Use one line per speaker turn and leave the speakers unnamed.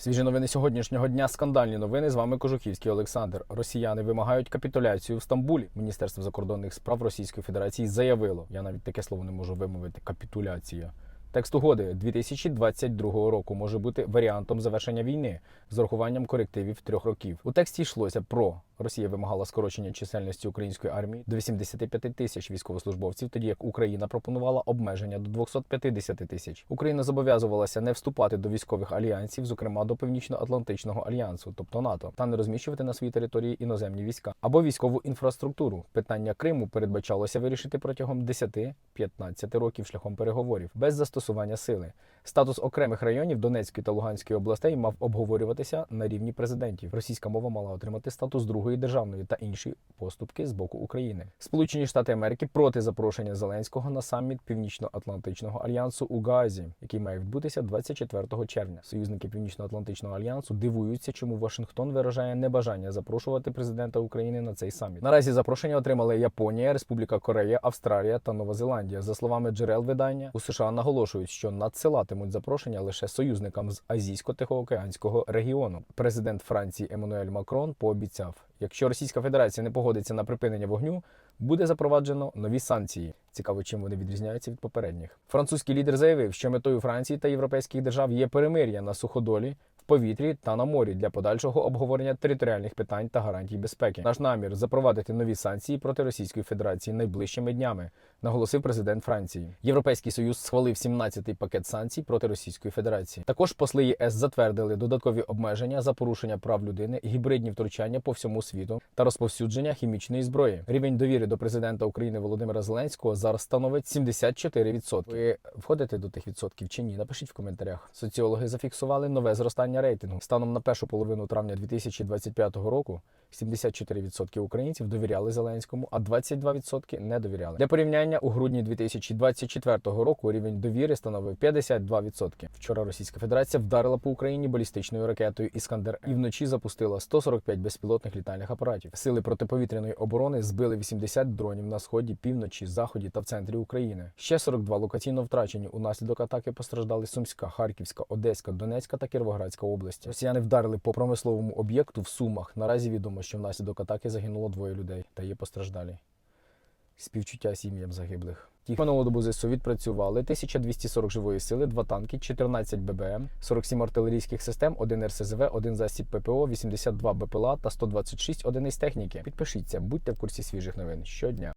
Свіжі новини сьогоднішнього дня. Скандальні новини. З вами Кожухівський Олександр. Росіяни вимагають капітуляцію в Стамбулі. Міністерство закордонних справ Російської Федерації заявило. Я навіть таке слово не можу вимовити. Капітуляція. Текст угоди 2022 року може бути варіантом завершення війни з урахуванням корективів трьох років. У тексті йшлося про Росія вимагала скорочення чисельності української армії до 85 тисяч військовослужбовців, тоді як Україна пропонувала обмеження до 250 тисяч. Україна зобов'язувалася не вступати до військових альянсів, зокрема до Північно-Атлантичного альянсу, тобто НАТО, та не розміщувати на своїй території іноземні війська або військову інфраструктуру. Питання Криму передбачалося вирішити протягом 10-15 років шляхом переговорів без застосування сили. Статус окремих районів Донецької та Луганської областей мав обговорюватися на рівні президентів. Російська мова мала отримати статус другої державної та інші поступки з боку України. Сполучені Штати Америки проти запрошення Зеленського на саміт Північно-Атлантичного альянсу у Гаазі, який має відбутися 24 червня. Союзники Північно-Атлантичного альянсу дивуються, чому Вашингтон виражає небажання запрошувати президента України на цей саміт. Наразі запрошення отримали Японія, Республіка Корея, Австралія та Нова Зеландія. За словами джерел видання, у США наголошують, що надсилатимуть запрошення лише союзникам з Азійсько-Тихоокеанського регіону. Президент Франції Еммануель Макрон пообіцяв, якщо Російська Федерація не погодиться на припинення вогню, буде запроваджено нові санкції. Цікаво, чим вони відрізняються від попередніх. Французький лідер заявив, що метою Франції та європейських держав є перемир'я на суходолі. Повітрі та на морі для подальшого обговорення територіальних питань та гарантій безпеки. Наш намір запровадити нові санкції проти Російської Федерації найближчими днями, наголосив президент Франції. Європейський союз схвалив 17-й пакет санкцій проти Російської Федерації. Також посли ЄС затвердили додаткові обмеження за порушення прав людини, гібридні втручання по всьому світу та розповсюдження хімічної зброї. Рівень довіри до президента України Володимира Зеленського зараз становить 74%. Ви входите до тих відсотків чи ні? Напишіть в коментарях. Соціологи зафіксували нове зростання рейтингу. Станом на першу половину травня 2025 року 74% українців довіряли Зеленському, а 22% не довіряли. Для порівняння у грудні 2024 року рівень довіри становив 52%. Вчора Російська Федерація вдарила по Україні балістичною ракетою Іскандер і вночі запустила 145 безпілотних літальних апаратів. Сили протиповітряної оборони збили 80 дронів на сході, півночі, заході та в центрі України. Ще 42 локаційно втрачені. Унаслідок атаки постраждали Сумська, Харківська, Одеська, Донецька та Кіровоградська області. Росіяни вдарили по промисловому об'єкту в Сумах. Наразі відомо, що внаслідок атаки загинуло двоє людей та є постраждалі. Співчуття сім'ям загиблих. Ті минулого добу ЗСУ відпрацювали 1240 живої сили, 2 танки, 14 ББМ, 47 артилерійських систем, 1 РСЗВ, 1 засіб ППО, 82 БПЛА та 126 одиниць техніки. Підпишіться, будьте в курсі свіжих новин щодня.